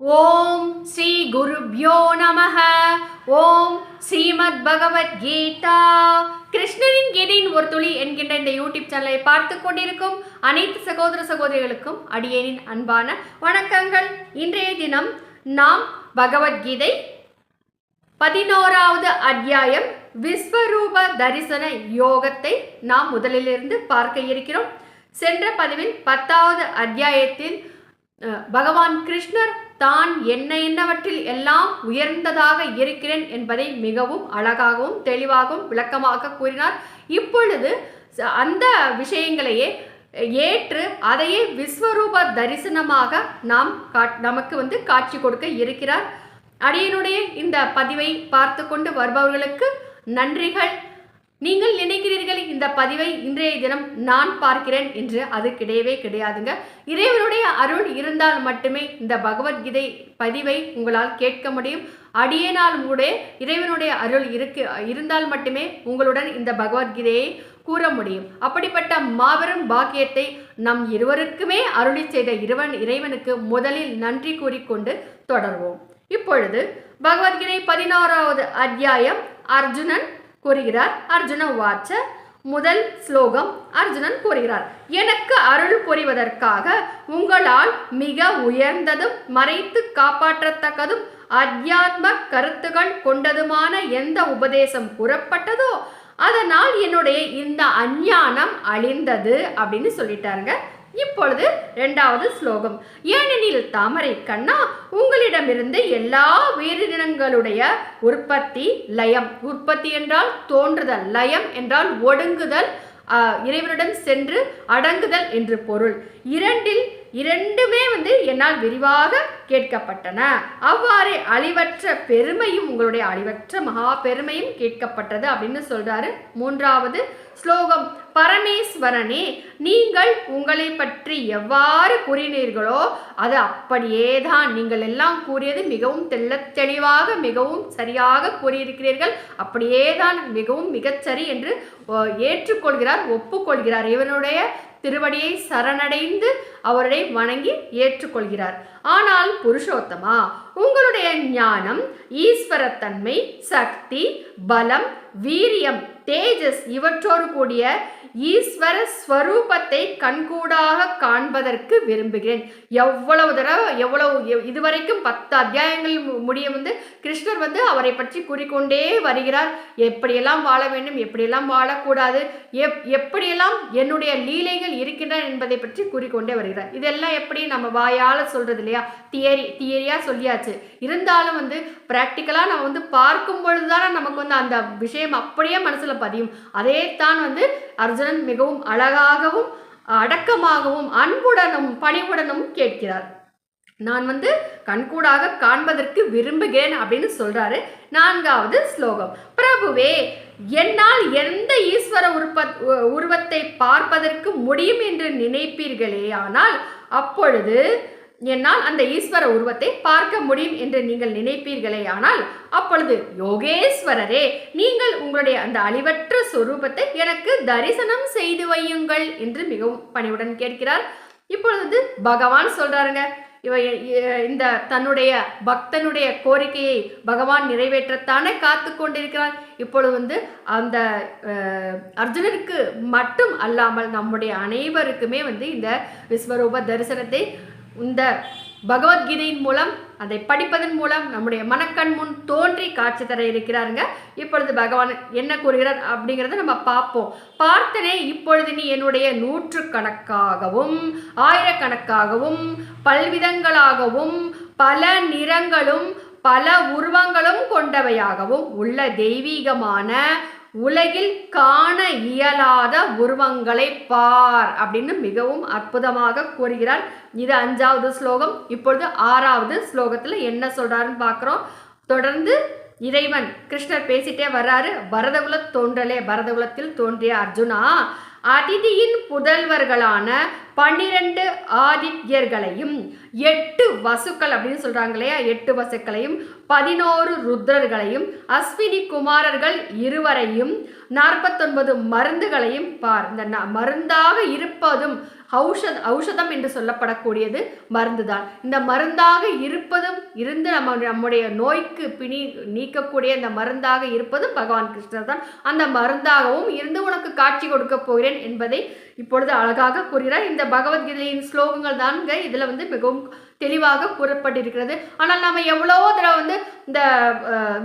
ஓம் ஸ்ரீ குருப்யோ நமக ஓம் ஸ்ரீமத் பகவத்கீதா கிருஷ்ணனின் கீதையின் ஒரு துளி என்கின்ற இந்த யூடியூப் சேனலை பார்த்து கொண்டிருக்கும் அனைத்து சகோதர சகோதரிகளுக்கும் அடியேனின் அன்பான வணக்கங்கள். இன்றைய தினம் நாம் பகவத்கீதை பதினோராவது அத்தியாயம் விஸ்வரூப தரிசன யோகத்தை நாம் முதலிலிருந்து பார்க்க இருக்கிறோம். சென்ற பதிவில் பத்தாவது அத்தியாயத்தில் பகவான் கிருஷ்ணர் தான் என்ன என்னவற்றில் எல்லாம் உயர்ந்ததாக இருக்கிறேன் என்பதை மிகவும் அழகாகவும் தெளிவாகவும் விளக்கமாக கூறினார். இப்பொழுது அந்த விஷயங்களையே ஏற்று அதையே விஸ்வரூப தரிசனமாக நாம் நமக்கு வந்து காட்சி கொடுக்க இருக்கிறார். அடியனுடைய இந்த பதிவை பார்த்து கொண்டு வருபவர்களுக்கு நன்றிகள். நீங்கள் நினைக்கிறீர்கள் இந்த பதிவை இன்றைய தினம் நான் பார்க்கிறேன் என்று அது கிடையவே கிடையாதுங்க. இறைவனுடைய அருள் இருந்தால் மட்டுமே இந்த பகவத்கீதை பதிவை உங்களால் கேட்க முடியும். அடியேனால் கூட இறைவனுடைய அருள் இருக்கு இருந்தால் மட்டுமே உங்களுடன் இந்த பகவத்கீதையை கூற முடியும். அப்படிப்பட்ட மாபெரும் பாக்கியத்தை நம் இருவருக்குமே அருளி செய்த இறைவன் இறைவனுக்கு முதலில் நன்றி கூறிக்கொண்டு தொடர்வோம். இப்பொழுது பகவத்கீதை பதினாறாவது அத்தியாயம். அர்ஜுனன் கூறுகிறார். அர்ஜுன வாச்ச முதல் ஸ்லோகம் அர்ஜுனன் கூறுகிறார். எனக்கு அருள் புரிவதற்காக உங்களால் மிக உயர்ந்ததும் மறைத்து காப்பாற்றத்தக்கதும் அத்தியாத்ம கருத்துகள் கொண்டதுமான எந்த உபதேசம் கூறப்பட்டதோ அதனால் என்னுடைய இந்த அஞ்ஞானம் அழிந்தது அப்படின்னு சொல்லிட்டாருங்க. இப்பொழுது இரண்டாவது ஸ்லோகம். ஏனெனில் தாமரை கண்ணா உங்களிடமிருந்து எல்லா உயிரினங்களுடைய உற்பத்தி லயம். உற்பத்தி என்றால் தோன்றுதல் லயம் என்றால் ஒடுங்குதல் ஆஹ், இறைவனிடம் சென்று அடங்குதல் என்று பொருள். இரண்டில் இரண்டுமே வந்து என்னால் விரிவாக கேட்கப்பட்டன. அவ்வாறே அழிவற்ற பெருமையும் உங்களுடைய அழிவற்ற மகா பெருமையும் கேட்கப்பட்டது அப்படின்னு சொல்றாரு மூன்றாவது ஸ்லோகம். பரமேஸ்வரனே நீங்கள் உங்களை பற்றி எவ்வாறு கூறினீர்களோ அது அப்படியே தான் நீங்கள் எல்லாம் கூறியது மிகவும் தெள்ள தெளிவாக மிகவும் சரியாக கூறியிருக்கிறீர்கள். அப்படியே தான் மிகவும் மிகச்சரி என்று ஏற்றுக்கொள்கிறார் ஒப்புக்கொள்கிறார். இவனுடைய திருவடியை சரணடைந்து அவரை வணங்கி ஏற்றுக்கொள்கிறார். ஆனால் புருஷோத்தமா உங்களுடைய ஞானம் ஈஸ்வரத்தன்மை சக்தி பலம் வீரியம் தேஜஸ் இவற்றோடு கூடிய ஈஸ்வர ஸ்வரூபத்தை கண்கூடாக காண்பதற்கு விரும்புகிறேன். எவ்வளவு தடவை எவ்வளவு இதுவரைக்கும் பத்து அத்தியாயங்கள் மு- முடிய வந்து கிருஷ்ணர் வந்து அவரை பற்றி கூறிக்கொண்டே வருகிறார். எப்படியெல்லாம் வாழ வேண்டும் எப்படியெல்லாம் வாழக்கூடாது எப் எப்படியெல்லாம் என்னுடைய லீலைகள் இருக்கின்றன என்பதை பற்றி கூறிக்கொண்டே வருகிறார். இதெல்லாம் எப்படி நம்ம வாயால் சொல்றது இல்லையா? தியரி தியரியாக சொல்லியாச்சு. இருந்தாலும் வந்து ப்ராக்டிக்கலாக நம்ம வந்து பார்க்கும் பொழுது தானே நமக்கு வந்து அந்த விஷயம் அப்படியே மனசில் பதியும். அதே தான் வந்து அர்ஜுனன் மிகவும் அழகாகவும் அடக்கமாகவும் அன்புடனும் பணிவுடனும் கேட்கிறார். நான் வந்து கண்கூடாக காண்பதற்கு விரும்புகிறேன் அப்படின்னு சொல்றாரு நான்காவது ஸ்லோகம். பிரபுவே என்னால் எந்த ஈஸ்வர உருப்ப உ- உருவத்தை பார்ப்பதற்கு முடியும் என்று நினைப்பீர்களே ஆனால் அப்பொழுது என்னால் அந்த ஈஸ்வர உருவத்தை பார்க்க முடியும் என்று நீங்கள் நினைப்பீர்களே ஆனால் அப்பொழுது யோகேஸ்வரரே நீங்கள் உங்களுடைய அந்த அழிவற்ற சொரூபத்தை எனக்கு தரிசனம் செய்து வையுங்கள் என்று மிகவும் பணிவுடன் கேட்கிறார். இப்பொழுது பகவான் சொல்றாருங்க இவ இந்த தன்னுடைய பக்தனுடைய கோரிக்கையை பகவான் நிறைவேற்றத்தானே காத்து கொண்டிருக்கிறார். இப்பொழுது வந்து அந்த அர்ஜுனனுக்கு மட்டும் அல்லாமல் நம்முடைய அனைவருக்குமே வந்து இந்த விஸ்வரூப தரிசனத்தை இந்த பகவத்கீதையின் மூலம் அதை படிப்பதன் மூலம் நம்முடைய மனக்கண் முன் தோன்றி காட்சி தர இருக்கிறாருங்க. இப்பொழுது பகவான் என்ன கூறுகிறார் அப்படிங்கிறத நம்ம பார்ப்போம். பார்த்தனே இப்பொழுது நீ என்னுடைய நூற்று கணக்காகவும் ஆயிரக்கணக்காகவும் பல்விதங்களாகவும் பல நிறங்களும் பல உருவங்களும் கொண்டவையாகவும் உள்ள தெய்வீகமான உலகில் காண இயலாத உருவங்களை பார் அப்படின்னு மிகவும் அற்புதமாக கூறுகிறார். இது அஞ்சாவது ஸ்லோகம். இப்பொழுது ஆறாவது ஸ்லோகத்தில் என்ன சொல்றாருன்னு பார்க்குறோம் தொடர்ந்து இறைவன் கிருஷ்ணர் பேசிட்டே வர்றாரு. பரதகுல தோன்றலே பரதகுலத்தில் தோன்றிய அர்ஜுனா அதிதியின் புதல்வர்களான பன்னிரண்டு ஆதித்யர்களையும் எட்டு வசுக்கள் அப்படின்னு சொல்றாங்க இல்லையா? எட்டு வசுக்களையும் பதினோரு ருத்ரர்களையும் அஸ்வினி குமாரர்கள் இருவரையும் நாற்பத்தொன்பது மருந்துகளையும் பார். இந்த மருந்தாக இருப்பதும் ஔஷத் ஔஷதம் என்று சொல்லப்படக்கூடியது மருந்து தான் இந்த மருந்தாக இருப்பதும் இருந்து நம்ம நம்முடைய நோய்க்கு பிணி நீக்கக்கூடிய இந்த மருந்தாக இருப்பதும் பகவான் கிருஷ்ணர் தான். அந்த மருந்தாகவும் இருந்து உனக்கு காட்சி கொடுக்க போகிறேன் என்பதை இப்பொழுது அழகாக கூறுகிறார். இந்த பகவத்கீதையின் ஸ்லோகங்கள் தான்ங்க இதில் வந்து மிகவும் தெளிவாக கூறப்பட்டிருக்கிறது. ஆனால் நம்ம எவ்வளோ தடவை வந்து இந்த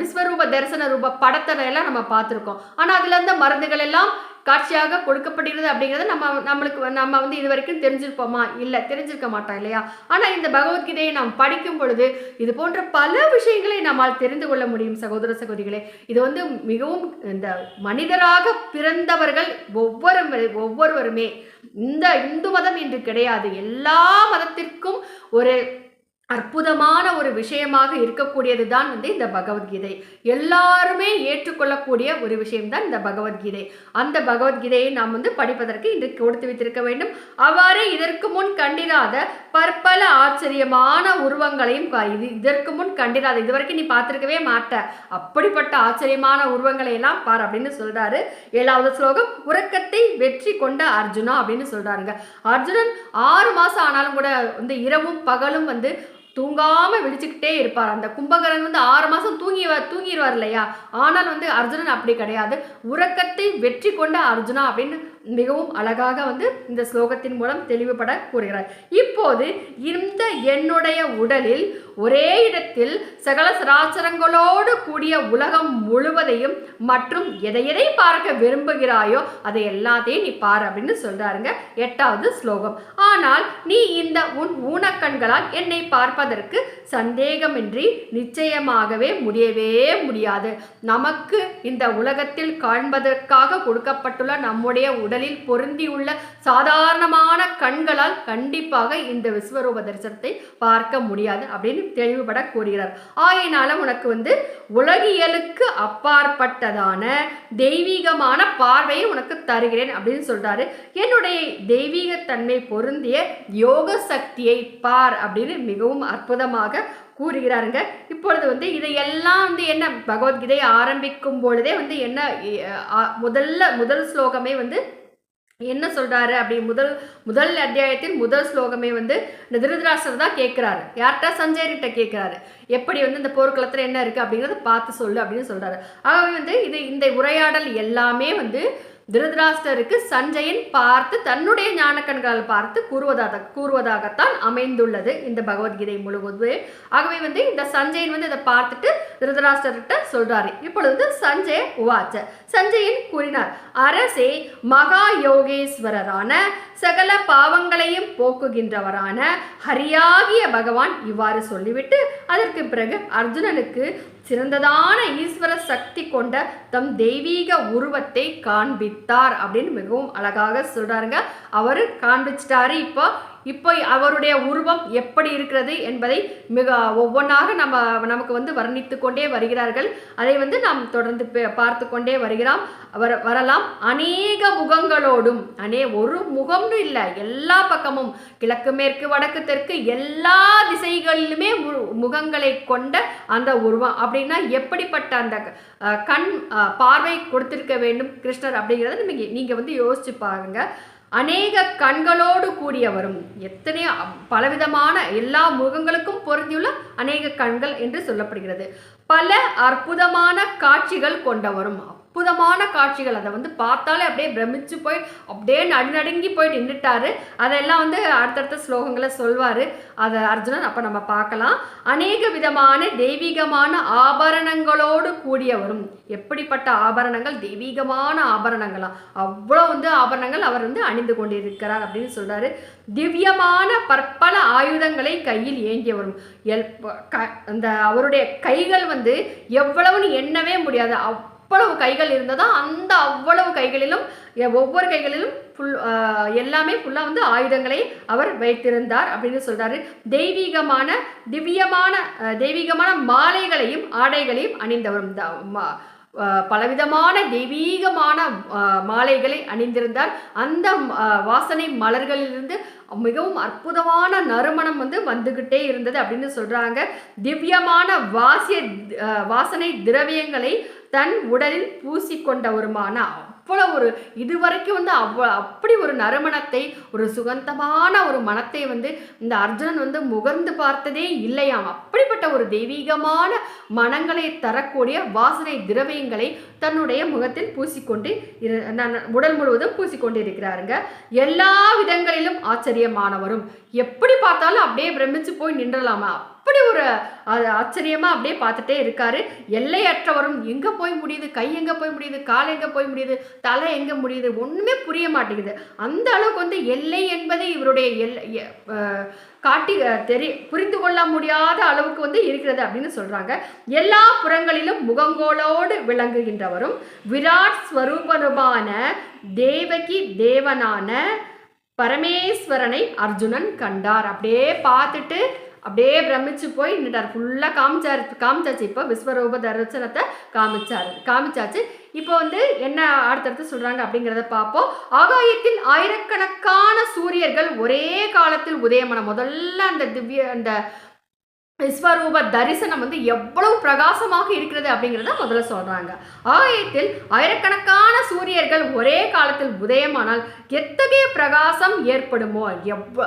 விஸ்வரூப தரிசன ரூப படத்தை எல்லாம் நம்ம பார்த்துருக்கோம். ஆனால் அதில் இருந்த மருந்துகள் எல்லாம் காட்சியாக கொடுக்கப்படுகிறது அப்படிங்கிறத நம்ம நம்மளுக்கு நம்ம வந்து இது வரைக்கும் தெரிஞ்சிருப்போமா? இல்லை தெரிஞ்சிருக்க மாட்டோம் இல்லையா? ஆனால் இந்த பகவத்கீதையை நாம் படிக்கும் பொழுது இது போன்ற பல விஷயங்களை நம்மால் தெரிந்து கொள்ள முடியும் சகோதர சகோதரிகளே. இது வந்து மிகவும் இந்த மனிதராக பிறந்தவர்கள் ஒவ்வொரு ஒவ்வொருவருமே இந்த இந்து மதம் என்று கிடையாது. எல்லா மதத்திற்கும் ஒரு அற்புதமான ஒரு விஷயமாக இருக்கக்கூடியது தான் வந்து இந்த பகவத்கீதை. எல்லாருமே ஏற்றுக்கொள்ளக்கூடிய ஒரு விஷயம்தான் இந்த பகவத்கீதை. அந்த பகவத்கீதையை நாம் வந்து படிப்பதற்கு இன்று கொடுத்து வைத்திருக்க வேண்டும். அவ்வாறே இதற்கு முன் கண்டிராத பற்பல ஆச்சரியமான உருவங்களையும் இது இதற்கு முன் கண்டிராத இது வரைக்கும் நீ பார்த்துருக்கவே மாட்ட. அப்படிப்பட்ட ஆச்சரியமான உருவங்களை எல்லாம் பார் அப்படின்னு சொல்றாரு. ஏழாவது ஸ்லோகம் உறக்கத்தை வெற்றி கொண்ட அர்ஜுனா அப்படின்னு சொல்றாருங்க. அர்ஜுனன் ஆறு மாசம் ஆனாலும் கூட வந்து இரவும் பகலும் வந்து தூங்காம விழிச்சுக்கிட்டே இருப்பார். அந்த கும்பகரன் வந்து ஆறு மாசம் தூங்கி தூங்கிடுவார் இல்லையா? ஆனால் வந்து அர்ஜுனன் அப்படி கிடையாது. உறக்கத்தை வெற்றி கொண்ட அர்ஜுனா அப்படின்னு மிகவும் அழகாக வந்து இந்த ஸ்லோகத்தின் மூலம் தெளிவுபட கூறுகிறார். இப்போது இந்த என்னுடைய உடலில் ஒரே இடத்தில் சகல சராச்சரங்களோடு கூடிய உலகம் முழுவதையும் மற்றும் எதை எதை பார்க்க விரும்புகிறாயோ அதை எல்லாத்தையும் நீ பார் அப்படின்னு சொல்றாருங்க எட்டாவது ஸ்லோகம். ஆனால் நீ இந்த உன் ஊனக்கண்களால் என்னை பார்ப்பதற்கு சந்தேகமின்றி நிச்சயமாகவே முடியவே முடியாது. நமக்கு இந்த உலகத்தில் காண்பதற்காக கொடுக்கப்பட்டுள்ள நம்முடைய உடலில் பொருந்தியுள்ள சாதாரணமான கண்களால் கண்டிப்பாக இந்த விஸ்வரூப தரிசனத்தை பார்க்க முடியாது அப்படின்னு தெளிவுபட கூறுகிறார். ஆயினால உனக்கு வந்து உலகியலுக்கு அப்பாற்பட்டதான தெய்வீகமான பார்வையை உனக்கு தருகிறேன் அப்படின்னு சொல்றாரு. என்னுடைய தெய்வீகத்தன்மை பொருந்திய யோக சக்தியை பார் அப்படின்னு மிகவும் அற்புதமாக கூறுகிறாருங்க. இப்பொழுது வந்து இதையெல்லாம் வந்து என்ன பகவத்கீதை ஆரம்பிக்கும் பொழுதே வந்து என்ன முதல்ல முதல் ஸ்லோகமே வந்து என்ன சொல்றாரு அப்படி முதல் முதல் அத்தியாயத்தின் முதல் ஸ்லோகமே வந்து இந்த திருதராசர் தான் கேட்குறாரு. யார்கிட்ட? சஞ்சயர்கிட்ட கேட்குறாரு. எப்படி வந்து இந்த போர்க்களத்தில் என்ன இருக்குது அப்படிங்கிறத பார்த்து சொல்லு அப்படின்னு சொல்றாரு. ஆகவே வந்து இது இந்த உரையாடல் எல்லாமே வந்து திருதராஷ்டருக்கு சஞ்சயன் பார்த்து தன்னுடைய ஞானக்கண்களால் பார்த்து கூறுவதாக கூறுவதாகத்தான் அமைந்துள்ளது இந்த பகவத்கீதை முழுவதுமே. ஆகவே வந்து இந்த சஞ்சயன் வந்து இதை பார்த்துட்டு திருதராஷ்டர்கிட்ட சொல்றாரு. இப்பொழுது சஞ்சய் உவாச்ச. சஞ்சயன் கூறினார் அரசே மகா யோகேஸ்வரரான சகல பாவங்களையும் போக்குகின்றவரான ஹரியாகிய பகவான் இவ்வாறு சொல்லிவிட்டு அதற்கு பிறகு அர்ஜுனனுக்கு சிறந்ததான ஈஸ்வர சக்தி கொண்ட தம் தெய்வீக உருவத்தை காண்பித்தார் அப்படின்னு மிகவும் அழகாக சொல்றாருங்க. அவர் காண்பிச்சிட்டாரு. இப்போ இப்போ அவருடைய உருவம் எப்படி இருக்கிறது என்பதை மிக ஒவ்வொன்றாக நம்ம நமக்கு வந்து வர்ணித்து கொண்டே வருகிறார்கள். அதை வந்து நாம் தொடர்ந்து பே- பார்த்து கொண்டே வருகிறோம். வர வரலாம். அநேக முகங்களோடும் அனே ஒரு முகம்னு இல்லை. எல்லா பக்கமும் கிழக்கு மேற்கு வடக்கு தெற்கு எல்லா திசைகளிலுமே முகங்களை கொண்ட அந்த உருவம். அப்படின்னா எப்படிப்பட்ட அந்த கண் பார்வை கொடுத்திருக்க வேண்டும் கிருஷ்ணர் அப்படிங்கிறத நீங்கள் நீங்கள் வந்து யோசிச்சு பாருங்கள் அநேக கண்களோடு கூடியவரும் எத்தனை பலவிதமான எல்லா முகங்களுக்கும் பொருந்தியுள்ள அநேக கண்கள் என்று சொல்லப்படுகிறது. பல அற்புதமான காட்சிகள் கொண்டவரும் அற்புதமான காட்சிகள். அதை வந்து பார்த்தாலே அப்படியே பிரமிச்சு போய் அப்படியே நடுநடுங்கி போய் நின்றுட்டாரு அதெல்லாம் வந்து அடுத்தடுத்த ஸ்லோகங்களை சொல்வார். அதை அர்ஜுனன் அப்போ நம்ம பார்க்கலாம். அநேக விதமான தெய்வீகமான ஆபரணங்களோடு கூடியவரும். எப்படிப்பட்ட ஆபரணங்கள்? தெய்வீகமான ஆபரணங்களாம் அவ்வளோ வந்து ஆபரணங்கள் அவர் வந்து அணிந்து கொண்டிருக்கிறார் அப்படின்னு சொல்றாரு. திவ்யமான பற்பல ஆயுதங்களை கையில் ஏந்தியவரும். எல் க- அந்த அவருடைய கைகள் வந்து எவ்வளவுன்னு எண்ணவே முடியாது. அவ்வளவு கைகள் இருந்ததா? அந்த அவ்வளவு கைகளிலும் ஒவ்வொரு கைகளிலும் ஃபுல் எல்லாமே ஃபுல்லாக வந்து ஆயுதங்களை அவர் வைத்திருந்தார் அப்படின்னு சொல்கிறாரு தெய்வீகமான திவ்யமான தெய்வீகமான மாலைகளையும் ஆடைகளையும் அணிந்தவரும் த- ம- பலவிதமான தெய்வீகமான மாலைகளை அணிந்திருந்தார். அந்த வாசனை மலர்களிலிருந்து மிகவும் அற்புதமான நறுமணம் வந்து வந்துகிட்டே இருந்தது அப்படின்னு சொல்கிறாங்க திவ்யமான வாசிய வாசனை திரவியங்களை தன் உடலில் பூசிக்கொண்ட ஒரு மானா. அவ்வளோ ஒரு இதுவரைக்கும் வந்து அவ்வளோ அப்படி ஒரு நறுமணத்தை ஒரு சுகந்தமான ஒரு மனத்தை வந்து இந்த அர்ஜுனன் வந்து முகர்ந்து பார்த்ததே இல்லையாம். அப்படிப்பட்ட ஒரு தெய்வீகமான மனங்களை தரக்கூடிய வாசனை திரவியங்களை தன்னுடைய முகத்தில் பூசிக்கொண்டு உடல் முழுவதும் பூசிக்கொண்டு இருக்கிறாருங்க. எல்லா விதங்களிலும் ஆச்சரியமானவரும். எப்படி பார்த்தாலும் அப்படியே பிரமிச்சு போய் நின்றலாமா? அப்படி ஒரு அது அப்படியே பார்த்துட்டே இருக்காரு. எல்லையற்றவரும் எங்கே போய் முடியுது? கை எங்கே போய் முடியுது? கால் எங்கே போய் முடியுது? தலை எங்கே முடியுது? ஒன்றுமே புரிய மாட்டேங்குது. அந்த அளவுக்கு வந்து எல்லை என்பது இவருடைய எல்லை காட்டி தெரி புரிந்து கொள்ள முடியாத அளவுக்கு வந்து இருக்கிறது அப்படின்னு சொல்கிறாங்க எல்லா புறங்களிலும் முகங்கோளோடு விளங்குகின்றவரும் விராட் ஸ்வரூபருமான தேவகி தேவனான பரமேஸ்வரனை அர்ஜுனன் கண்டார். அப்படியே பார்த்துட்டு அப்படியே பிரமிச்சு போய் நின்றுட்டார் ஃபுல்லாக காமிச்சாரு காமிச்சாச்சு. இப்போ விஸ்வரூப தரிசனத்தை காமிச்சாரு காமிச்சாச்சு. இப்போ வந்து என்ன அடுத்தடுத்து சொல்கிறாங்க அப்படிங்கிறத பார்ப்போம். ஆகாயத்தில் ஆயிரக்கணக்கான சூரியர்கள் ஒரே காலத்தில் உதயமான முதல்ல அந்த திவ்ய அந்த விஸ்வரூப தரிசனம் வந்து எவ்வளவு பிரகாசமாக இருக்கிறது அப்படிங்கிறத முதல்ல சொல்றாங்க. ஆகாயத்தில் ஆயிரக்கணக்கான சூரியர்கள் ஒரே காலத்தில் உதயமானால் எத்தகைய பிரகாசம் ஏற்படுமோ? எவ்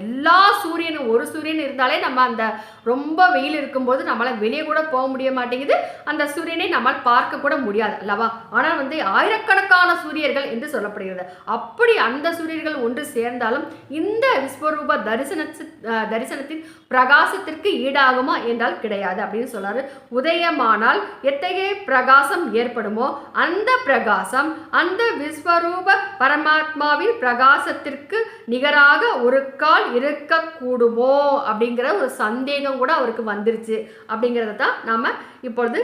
எல்லா சூரியனும் ஒரு சூரியன் இருந்தாலே நம்ம அந்த ரொம்ப வெயில் இருக்கும்போது நம்மளால் வெளியே கூட போக முடிய மாட்டேங்குது. அந்த சூரியனை நம்மால் பார்க்க கூட முடியாது அல்லவா? ஆனால் வந்து ஆயிரக்கணக்கான சூரியர்கள் என்று சொல்லப்படுகிறது. அப்படி அந்த சூரியர்கள் ஒன்று சேர்ந்தாலும் இந்த விஸ்வரூப தரிசன தரிசனத்தின் பிரகாசத்திற்கு ஈடு உண்டாகுமா என்றால் கிடையாது அப்படின்னு சொல்றாரு. உதயமானால் எத்தகைய பிரகாசம் ஏற்படுமோ அந்த பிரகாசம் அந்த விஸ்வரூப பரமாத்மாவின் பிரகாசத்திற்கு நிகராக ஒரு கால் இருக்கக்கூடுமோ அப்படிங்கிற ஒரு சந்தேகம் கூட அவருக்கு வந்துருச்சு. அப்படிங்கிறத தான் நாம் இப்பொழுது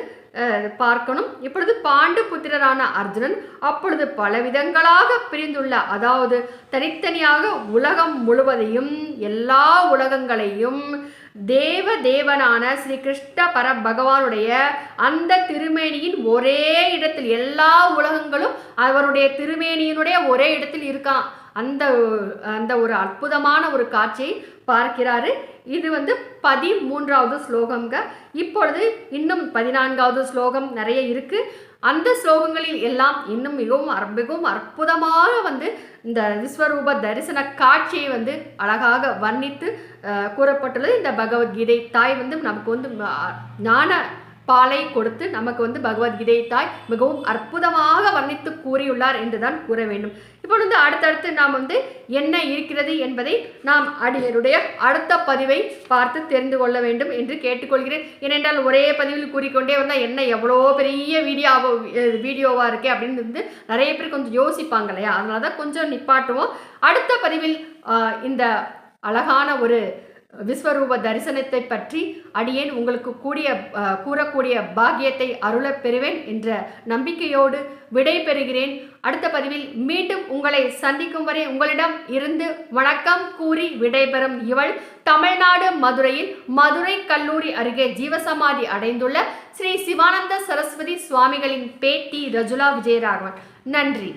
பார்க்கணும். இப்பொழுது பாண்டு புத்திரரான அர்ஜுனன் அப்பொழுது பலவிதங்களாக பிரிந்துள்ள அதாவது தனித்தனியாக உலகம் முழுவதையும் எல்லா உலகங்களையும் தேவ தேவனான ஸ்ரீ கிருஷ்ண பர பகவானுடைய அந்த திருமேனியின் ஒரே இடத்தில் எல்லா உலகங்களும் அவருடைய திருமேனியினுடைய ஒரே இடத்தில் இருக்கான் அந்த அந்த ஒரு அற்புதமான ஒரு காட்சியை பார்க்கிறாரு. இது வந்து பதிமூன்றாவது ஸ்லோகம்ங்க. இப்பொழுது இன்னும் பதினான்காவது ஸ்லோகம் நிறைய இருக்குது அந்த ஸ்லோகங்களில் எல்லாம் இன்னும் மிகவும் மிகவும் அற்புதமாக வந்து இந்த விஸ்வரூப தரிசன காட்சியை வந்து அழகாக வர்ணித்து கூறப்பட்டுள்ளது. இந்த பகவத்கீதை தாய் வந்து நமக்கு வந்து ஞான பாலை கொடுத்து நமக்கு வந்து பகவத்கீதை தாய் மிகவும் அற்புதமாக வர்ணித்து கூறியுள்ளார் என்றுதான் கூற வேண்டும். இப்பொழுது அடுத்தடுத்து நாம் வந்து என்ன இருக்கிறது என்பதை நாம் அடியருடைய அடுத்த பதிவை பார்த்து தெரிந்து கொள்ள வேண்டும் என்று கேட்டுக்கொள்கிறேன். ஏனென்றால் ஒரே பதிவில் கூறிக்கொண்டே வந்தால் என்ன எவ்வளோ பெரிய வீடியோவோ வீடியோவாக இருக்கே அப்படின்னு வந்து நிறைய பேர் கொஞ்சம் யோசிப்பாங்க இல்லையா? அதனால தான் கொஞ்சம் நிப்பாட்டுவோம். அடுத்த பதிவில் இந்த அழகான ஒரு விஸ்வரூப தரிசனத்தை பற்றி அடியேன் உங்களுக்கு கூடிய கூறக்கூடிய பாக்கியத்தை அருளப் பெறுவேன் என்ற நம்பிக்கையோடு விடை பெறுகிறேன் அடுத்த பதிவில் மீண்டும் உங்களை சந்திக்கும் வரை உங்களிடம் இருந்து வணக்கம் கூறி விடைபெறும் இவள் தமிழ்நாடு மதுரையில் மதுரை கல்லூரி அருகே ஜீவசமாதி அடைந்துள்ள ஸ்ரீ சிவானந்த சரஸ்வதி சுவாமிகளின் பேட்டி ரஜுலா விஜயராகவன். நன்றி.